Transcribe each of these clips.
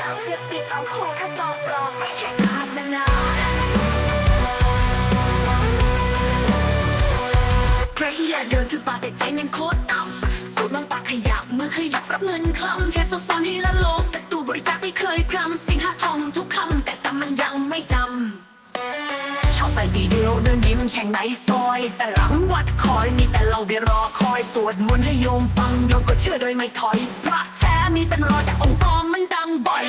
ดาวเสียสีสองคงถ้าจอปลอมไม่ใช่ศาสนาพระเฮียเดินถือปากแต่ใจนั้นโคตรต่ำสูดมันปากขยับมือขยับรับเงินคลำแค่ซับซ้อนให้ละโลกแต่ตู้บริจาคไม่เคยพรำสิงหาทองทุกคำแต่ตำมันยังไม่จำ ทีเดียวเดินยิ้มแข่งในซอย แต่หลังวัดคอยมีแต่เราได้รอคอยสวดมนต์ให้โยมฟังโยมก็เชื่อโดยไม่ถอย พระแท้มีเป็นรอยแต่องค์ปลอมมันดังบ่อย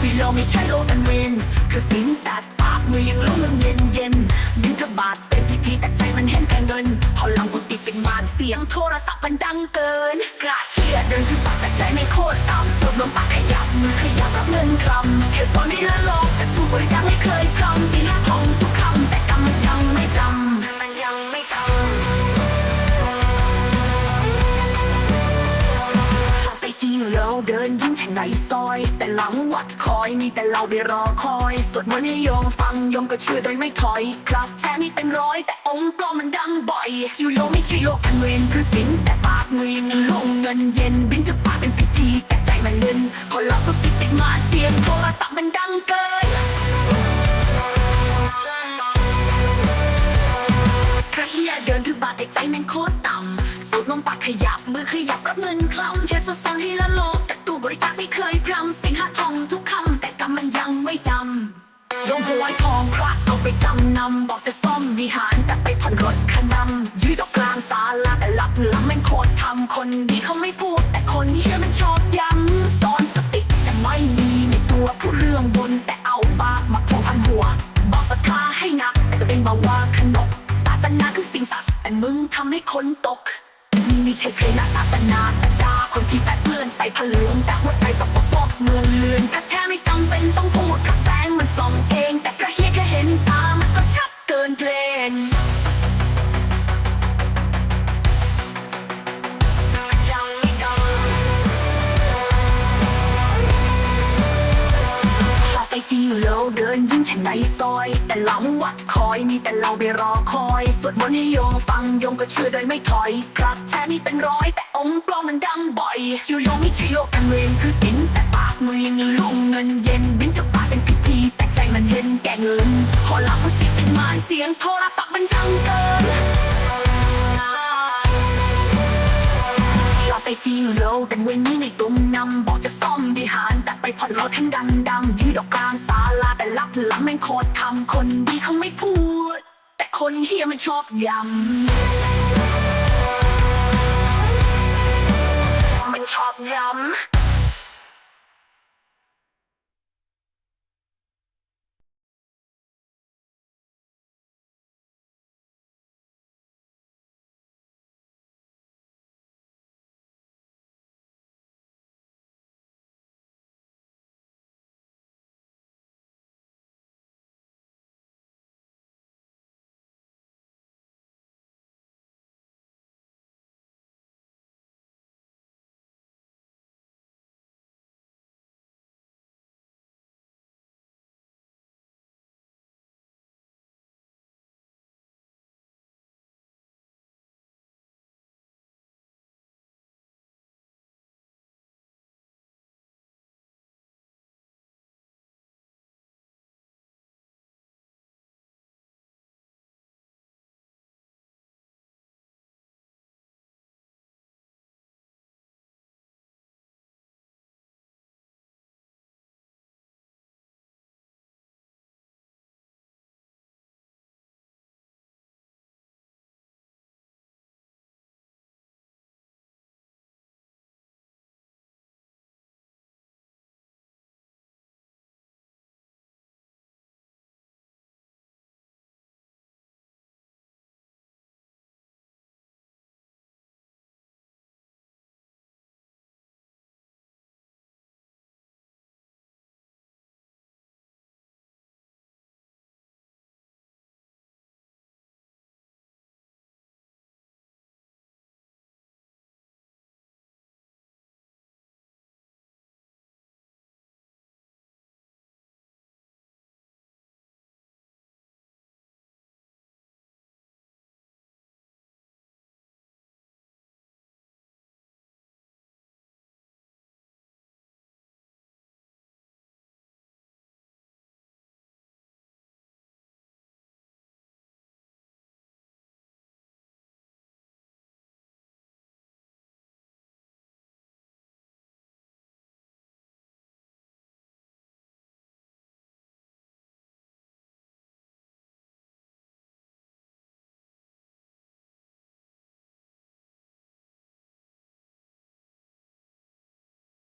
ที่เราไม่ใช่โลกันเวนคือสินตัดปากมือยังลงเย็นเย็นๆบินทบาทเป็นพิธีแต่ใจมันเห็นแค่เงินพอหลังกุฏิเป็นมานเสียงโทรศัพท์มันดังเกินกระเทียเดินถือปากแต่ใจไม่โคตรต่ำสุดลมปากขยับมือขยับรับเงินคำแค่สอนให้ละโลกแต่ผู้บริจาคไม่เคยพรำสีหน้า อย แต่หลังวัดคอยมีแต่เราไปรอคอย สวดมนต์ให้โยมฟังโยมก็เชื่อโดยไม่ถอย ครับแท้มีเป็นร้อย แต่องค์ปลอมมันดังบ่อย จิวโยไม่ใช่โลกอันเวรคือสินแต่ปากมือยังลงเงินเย็นบินจะปากเป็นพิธีแต่ใจมันเงินพอเราก็ติดติดมาเสียงโทรศัพท์มันดังเกินพระเฮียเดินถือบาทแต่ใจม่งโคตรต่ำสูดลมปากขยับมือขยับรับเงินคลำแค่สดสอนให้ละลก แต่ตู้บริจาคไม่เคยพรำสิงหาทองทุกคำแต่กรรมมันยังไม่จำยงถวายทองพระเอาไปจำนำบอกจะซ่อมวิหารแต่ไปผ่อนรถขนำยืดออกกลางศาลาแต่หลับหลังแม่งโคตรทำคนดีเขาไม่พูด แต่คนเฮียมันชอบย้ำสอนสติแต่ไม่มีในตัวผู้เรื่องบนแต่เอาปากมาพวงพันหัวบอกศรัทธาให้หนักแต่ตัวเองมาว่าขนกศาสนาคือสิ่งศักดิ์แต่มึงทำให้คนตกนี่ไม่ใช่เพลงนะศาสนาแต่ด่า คนที่แปดเพื่อนใส่ผ้าเหลืองแต่หัวใจสกปรกเมืองเลือนถ้าแท้ไม่จำเป็นต้องพู ดินยิ้มแฉ่งในซอย แต่หลังวัดคอยมีแต่เราไปรอคอยสวดมนต์ให้โยมฟังโยมก็เชื่อโดยไม่ถอยครับแท้มีเป็นร้อยแต่องค์ปลอมมันดังบ่อยจิวโยมไม่ใช่โลกกันเวรคือสินแต่ปากมือยังลุงเงินเย็นบินจะปากเป็นพิธีแต่ใจมันเห็นแก่เงินพอหลับมันติดเป็นมารเสียงโทร จีโร่แต่เว้นี้ในตุ้มนำบอกจะซ่อมวิหาร แต่ไปผ่อนรถทั้งดังดังยืดออกกลางศาลาแต่ลับหลังแม่งโคตรทำคนดีเขาไม่พูด แต่คนเฮียมันชอบยำ